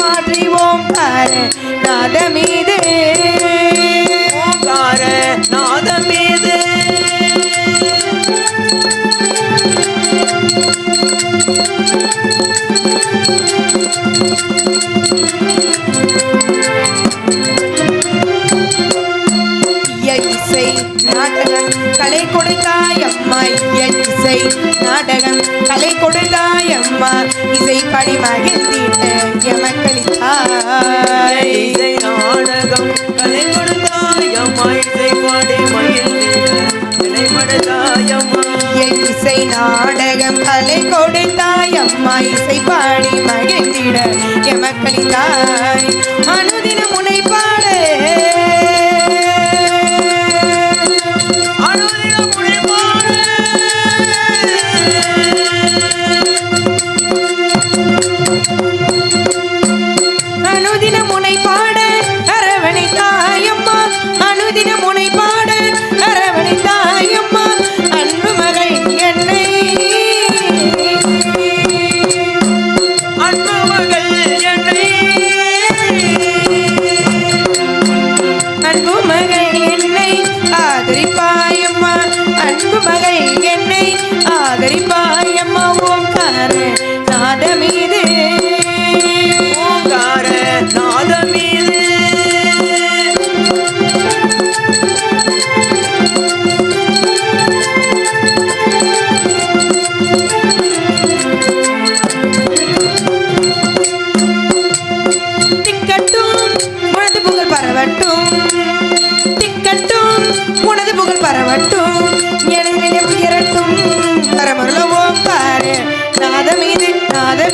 பைந்தமிழ் இசை மீது ஓம்கார நாதமீது. மீது நாதமீது இசை நாடகம் கலை கொடுத்தாய் அம்மா இசை நாடகம் கலை கொடுத்தாய் அம்மா இசை படி மகிழ்ந்திட்ட எமக்களித்தாய் இசை நாடகம் கலை கொடுத்தாயம்மா இசை பாடி இசை நாடகம் கலை கொடுத்தாய் அம்மா இசை பாடி மகிழ்ந்திட எமக்களித்தாய் அனுதின முனை மகள் என்னை ஆதரிப்பாயம்மா ஓங்கார நாதமீது. திக்கட்டும் உனது புகழ் பரவட்டும். திக்கட்டும் உனது புகழ் பரவட்டும். রাধে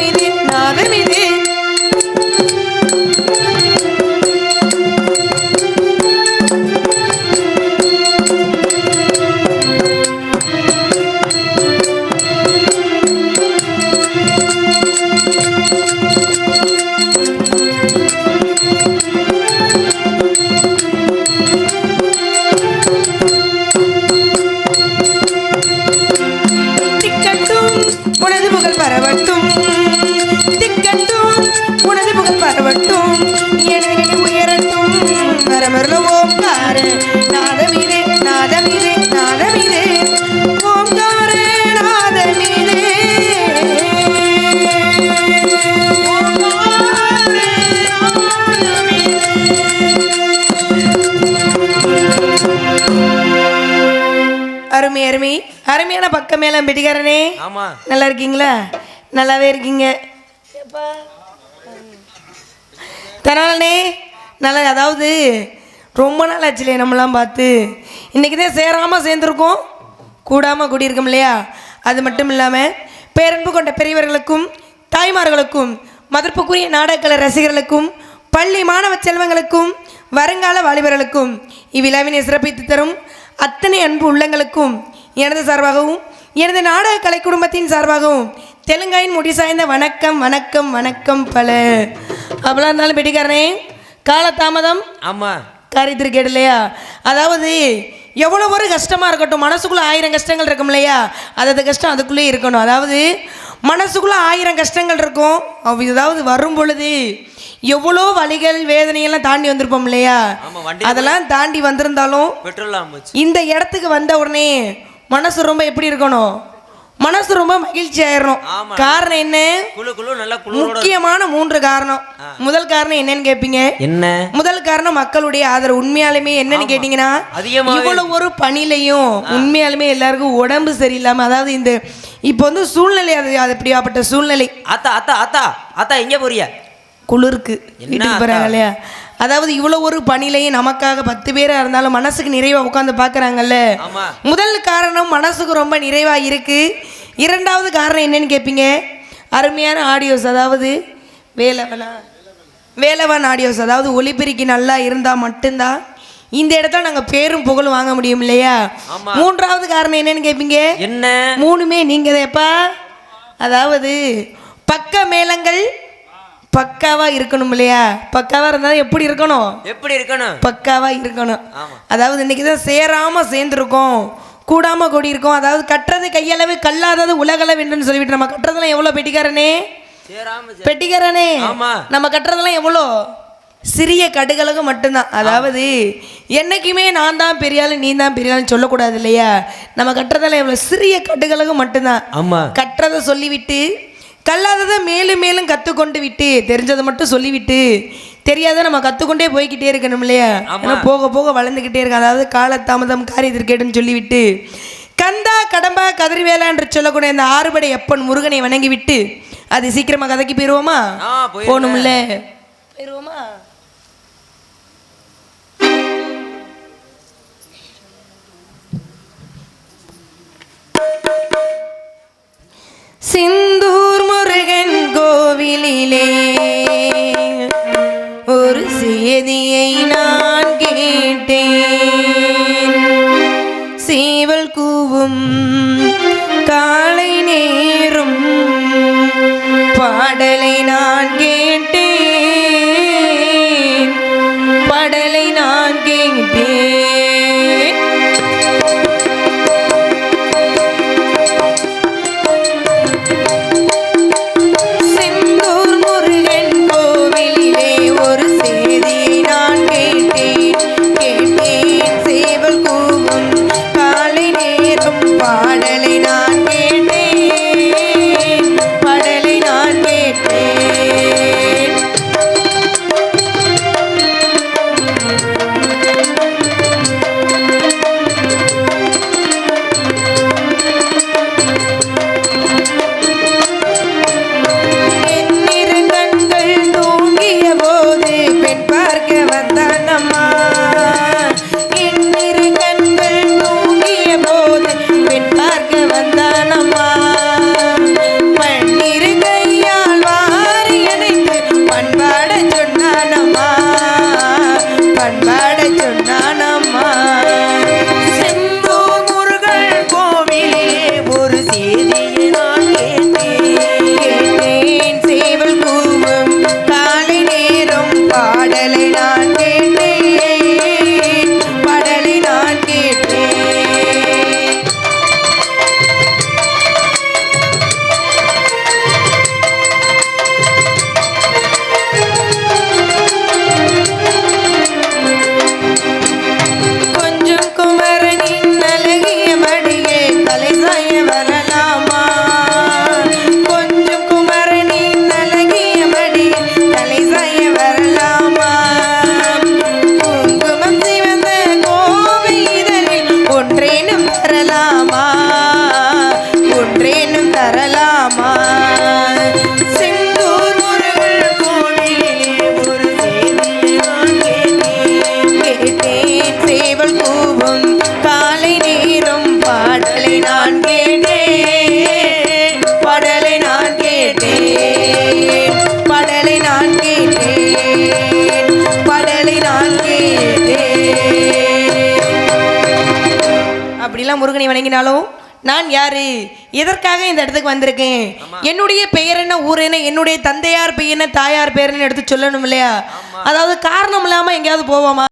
அருமை. அருமை அருமையான பக்கம் மேலம் பிடிக்காரனே ஆமா. நல்லா இருக்கீங்களா? நல்லாவே இருக்கீங்க. தனாலனே நல்லா அதாவது ரொம்ப நாள் ஆச்சுலே நம்மலாம் பார்த்து. இன்றைக்கி தான் சேராமல் சேர்ந்துருக்கோம். கூடாமல் கூடியிருக்கோம் இல்லையா? அது மட்டும் இல்லாமல் பேரன்பு கொண்ட பெரியவர்களுக்கும் தாய்மார்களுக்கும் மதிப்புக்குரிய நாடகக்கலை ரசிகர்களுக்கும் பள்ளி மாணவ செல்வங்களுக்கும் வருங்கால வாலிபர்களுக்கும் இவ்விழாவினை சிறப்பித்து தரும் அத்தனை அன்பு உள்ளங்களுக்கும் எனது சார்பாகவும் எனது நாடக கலை குடும்பத்தின் சார்பாகவும் தெலுங்காயின் முடி சாய்ந்த வணக்கம் வணக்கம் வணக்கம் பல. அப்படிலாம் இருந்தாலும் பெட்டிக்காரனே காலதாமதம் ஆமா. காரியத்திற்கு இல்லையா அதாவது எவ்வளோ ஒரு கஷ்டமாக இருக்கட்டும் மனசுக்குள்ளே ஆயிரம் கஷ்டங்கள் இருக்கும் இல்லையா? அது கஷ்டம் அதுக்குள்ளே இருக்கணும். அதாவது மனசுக்குள்ளே ஆயிரம் கஷ்டங்கள் இருக்கும். அவ் அதாவது வரும் பொழுது எவ்வளோ வலிகள் வேதனையெல்லாம் தாண்டி வந்திருப்போம் இல்லையா? அதெல்லாம் தாண்டி வந்திருந்தாலும் இந்த இடத்துக்கு வந்த உடனே மனசு ரொம்ப எப்படி இருக்கணும்? மனசு ரொம்ப மகிழ்ச்சி ஆயிடணும் ஆமா. காரணம் என்ன? முக்கியமான மூன்று காரணம். முதல் காரணம் என்னன்னு கேட்பீங்க என்ன? முதல் காரணம் மக்களுடைய ஆதரவு. உண்மையாலுமே என்னன்னு கேட்டீங்கன்னா இவ்வளவு ஒரு பணிலையும் உண்மையாலுமே எல்லாருக்கும் உடம்பு சரியில்லாம அதாவது இந்த இப்போ வந்து சூழ்நிலை அது அது எப்படியாப்பட்ட சூழ்நிலை. அத்தா அத்தா அத்தா அத்தா எங்க போறிய குளிருக்கு. இல்லையா? அதாவது இவ்வளோ ஒரு பணிலையும் நமக்காக பத்து பேரா இருந்தாலும் மனசுக்கு நிறைவா உட்காந்து பார்க்கறாங்கல்ல? முதல் காரணம் மனசுக்கு ரொம்ப நிறைவா இருக்கு. இரண்டாவது காரணம் என்னன்னு கேட்பீங்க அருமையான ஆடியோஸ் அதாவது வேலவனா வேலவன் ஆடியோஸ் அதாவது ஒளிபெருக்கி நல்லா இருந்தால் மட்டும்தான் இந்த இடத்துல நாங்கள் பேரும் புகழும் வாங்க முடியும் இல்லையா. மூன்றாவது காரணம் என்னன்னு கேட்பீங்க என்ன? மூணுமே எப்பா? அதாவது பக்க மேளங்கள் பக்காவா இருக்கணும் இல்லையா? பக்காவா இருந்தால் எப்படி இருக்கணும்? எப்படி இருக்கணும்? பக்காவா இருக்கணும். அதாவது இன்னைக்கு தான் சேராம சேர்ந்துருக்கோம். கூடாம கூடி இருக்கோம் அதாவது கட்டுறது கையளவு கல்லாதது உலகளவு என்றுன்னு சொல்லிவிட்டு நம்ம கட்டுறதெல்லாம் எவ்வளோ பெட்டிக்காரனே? பெட்டிக்காரனே. நம்ம கட்டுறதெல்லாம் எவ்வளோ? சிறிய கடுகளவு மட்டும்தான். அதாவது என்னைக்குமே நான் தான் பெரியாள் நீ தான் பெரியாள்னு சொல்லக்கூடாது இல்லையா? நம்ம கட்டுறதெல்லாம் எவ்வளோ? சிறிய கடுகளவு மட்டும்தான். ஆமா. கற்றதை சொல்லிவிட்டு கல்லாததை மேலும் மேலும் கற்றுக்கொண்டு விட்டு தெரிஞ்சதை மட்டும் சொல்லிவிட்டு தெரியாத நம்ம கற்றுக்கொண்டே போய்க்கிட்டே இருக்கணும் இல்லையா. ஏன்னா போக போக வளர்ந்துக்கிட்டே இருக்கு அதாவது காலதாமதம் காரியத்திற்கேடுன்னு சொல்லிவிட்டு கந்தா கடம்பா கதிர்வேலா என்று சொல்லக்கூடிய இந்த ஆறுபடை எப்பன் முருகனை வணங்கி விட்டு அது சீக்கிரமா கதைக்கு போயிடுவோமா போகணும்ல. போயிடுவோமா சிந்தூர் கூவும் காலை நேரம் பாடலை நான் பண்பாட நானம்மா முருகனை வணங்கினாலும் நான் யாரு? எதற்காக இந்த இடத்துக்கு வந்திருக்கேன்? என்னுடைய பெயர் என்ன ஊர் என்ன என்னுடைய தந்தையார் பெயர் என்ன தாயார் பெயர் என்ன எடுத்து சொல்லணும் இல்லையா? அதாவது காரணம் இல்லாம எங்கேயாவது போவோமா?